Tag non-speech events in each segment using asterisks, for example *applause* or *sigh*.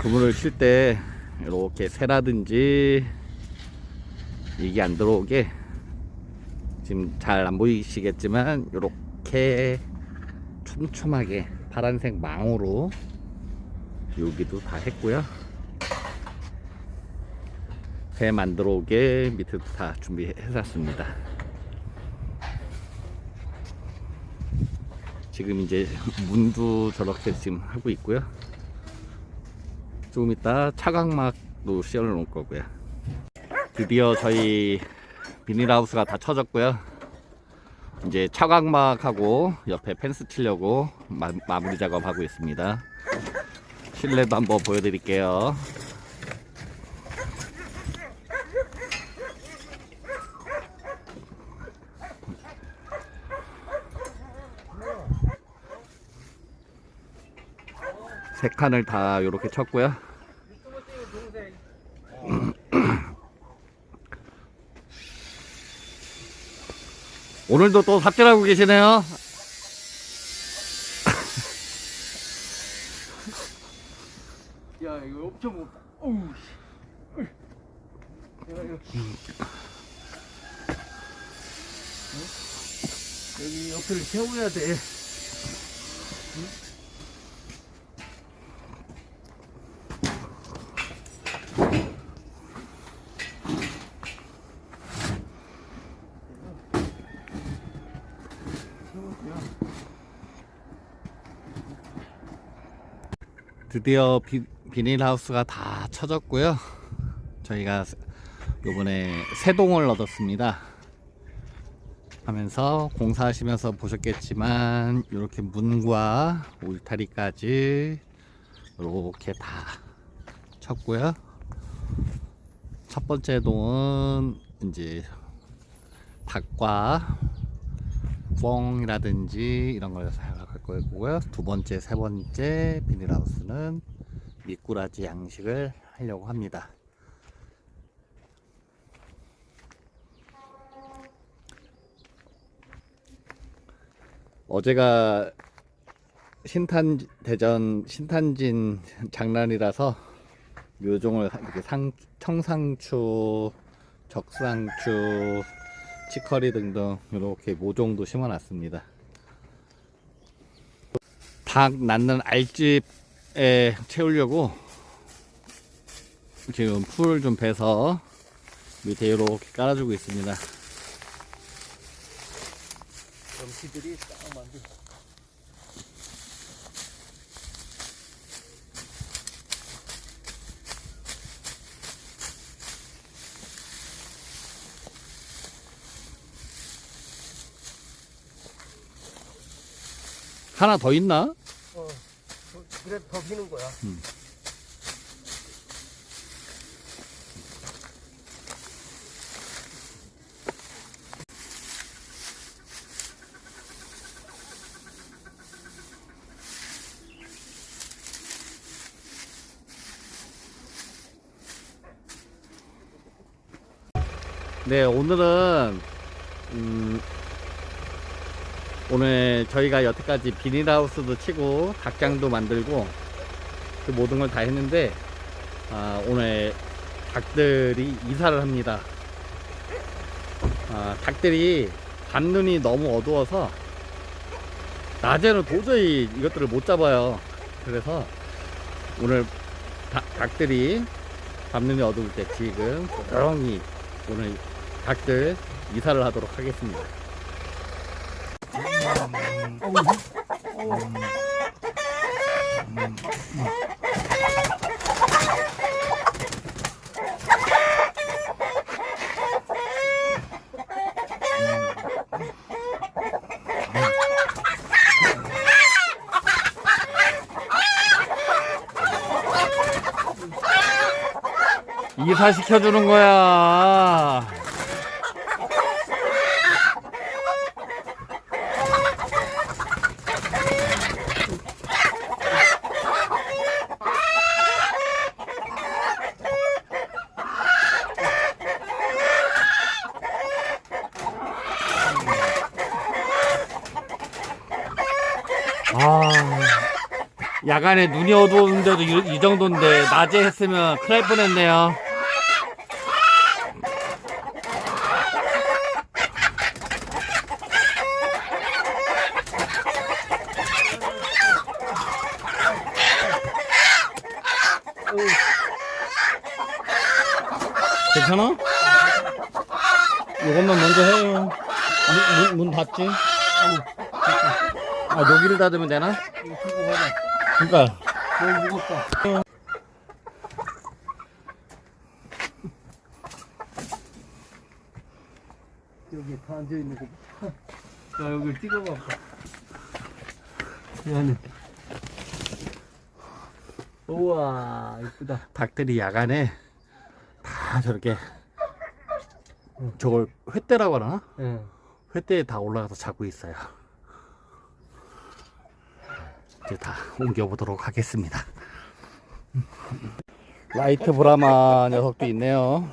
그물을 칠 때 이렇게 새라든지 이게 안 들어오게 지금 잘 안 보이시겠지만 이렇게 촘촘하게 파란색 망으로 여기도 다 했고요. 새 만들어 오게 밑에도 다 준비해 놨습니다. 지금 이제 문도 저렇게 지금 하고 있고요. 조금 이따 차광막도 씌워 놓을 거고요. 드디어 저희 비닐하우스가 다 쳐졌고요. 이제 차광막하고 옆에 펜스 치려고 마, 마무리 작업하고 있습니다. 실내도 한번 보여드릴게요. 세 칸을 다 이렇게 쳤고요. *clears throat* 오늘도 또 삽질하고 계시네요. 야 이거 엄청 못. 어우 씨. 내가 이거. 어? 여기 옆에를 세워야 돼. 세웠고요. 드디어 비, 비닐하우스가 다 쳐졌고요. 저희가 요번에 새 동을 얻었습니다. 하면서 공사하시면서 보셨겠지만 이렇게 문과 울타리까지 이렇게 다 쳤고요. 첫 번째 동은 이제 닭과 뻥이라든지 이런 걸 사용할 거고요. 두 번째, 세 번째 비닐하우스는 미꾸라지 양식을 하려고 합니다. 어제가 신탄 대전 신탄진 장난이라서 묘종을 이렇게 상, 청상추, 적상추, 치커리 등등 이렇게 모종도 심어놨습니다. 닭 낳는 알집에 채우려고 지금 풀을 좀 베서 밑에 이렇게 깔아주고 있습니다. 점치들이 딱 만들. 하나 더 있나? 어. 더- 그래 더 비는 거야. 네, 오늘은 음, 오늘 저희가 여태까지 비닐하우스도 치고 닭장도 만들고 그 모든 걸 다 했는데 아, 오늘 닭들이 이사를 합니다. 아, 닭들이 밤눈이 너무 어두워서 낮에는 도저히 이것들을 못 잡아요. 그래서 오늘 다- 닭들이 밤눈이 어두울 때 지금 조용히 오늘 닭들 이사를 하도록 하겠습니다. 이사 시켜주는 거야. 아, 야간에 눈이 어두운데도 이, 이 정도인데 낮에 했으면 큰일 날 뻔했네요. 괜찮아? 이것만 먼저 해요. 문, 문, 문 닫지? 아, 여기를 닫으면 되나? 이거 들고 가자. 그니까. 너무 무겁다. 여기 다 앉아 있는 거. 봐. 자 여기 찍어봐. 이 안에. 우와 이쁘다. 닭들이 야간에 다 저렇게 저걸 횃대라고 하나? 예. 횃대에 다 올라가서 자고 있어요. 이제 다 옮겨보도록 하겠습니다. *laughs* 라이트 브라마 녀석도 있네요.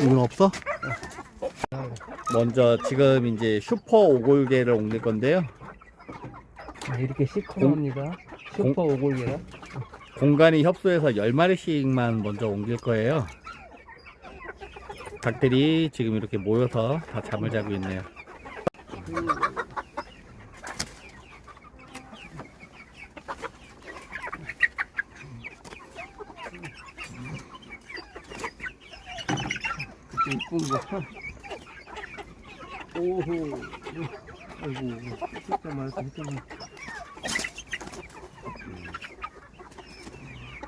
이건 없어? 먼저 지금 이제 슈퍼 오골개를 옮길 건데요. 아, 이렇게 시커멉니다. 슈퍼 오골개라. 공간이 협소해서 10마리씩만 먼저 옮길 거예요. 닭들이 지금 이렇게 모여서 다 잠을 자고 있네요. 이쁜 거. 오호. 아이고, 진짜 많다, 진짜 많다.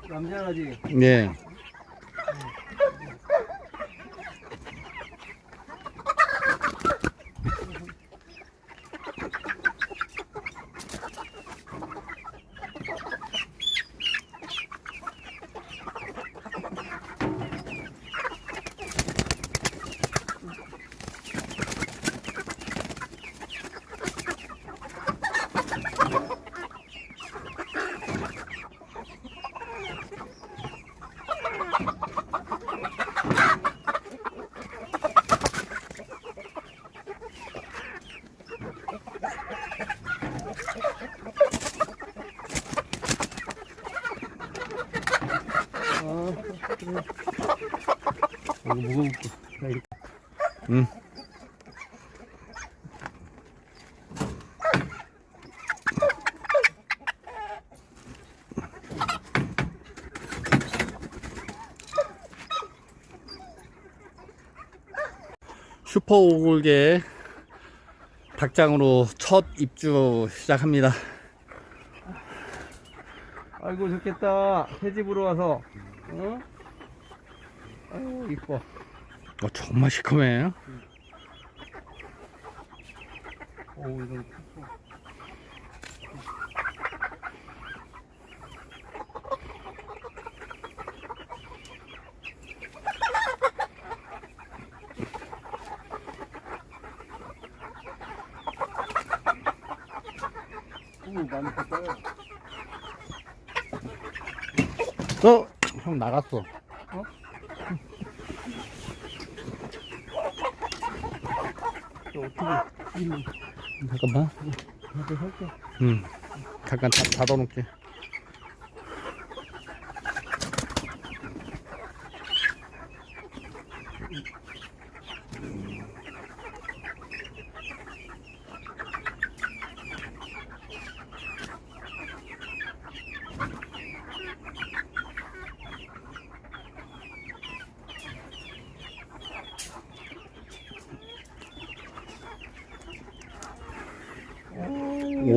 남자라지? 네. 아, 그래. 이거 무거울게. 자, 이렇게. 응. 슈퍼 오골계 닭장으로 첫 입주 시작합니다. 아이고, 좋겠다. 새 집으로 와서. 어? 아이고, 이뻐. 어, 정말 시커매요. 오. 어? 형 나갔어. 저 어떻게, 잠깐만. 이렇게. 응. 잠깐 닫, 닫아놓게.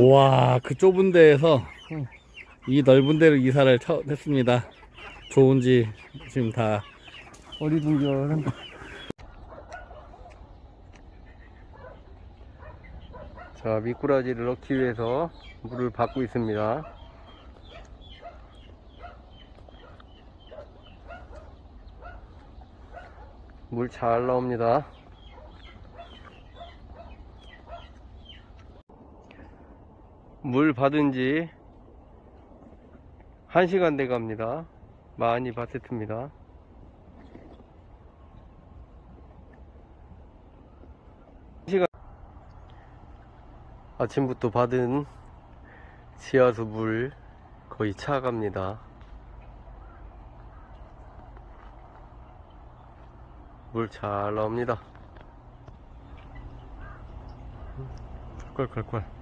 와, 그 좁은 데에서 응. 이 넓은 데로 이사를 처, 했습니다. 좋은지 지금 다 어리둥절한다. 자, 미꾸라지를 넣기 위해서 물을 받고 있습니다. 물 잘 나옵니다. 물 받은 지 1시간 돼 갑니다. 많이 바세트입니다. 시간 아침부터 받은 지하수 물 거의 차 갑니다. 물 잘 나옵니다. 콸콸콸.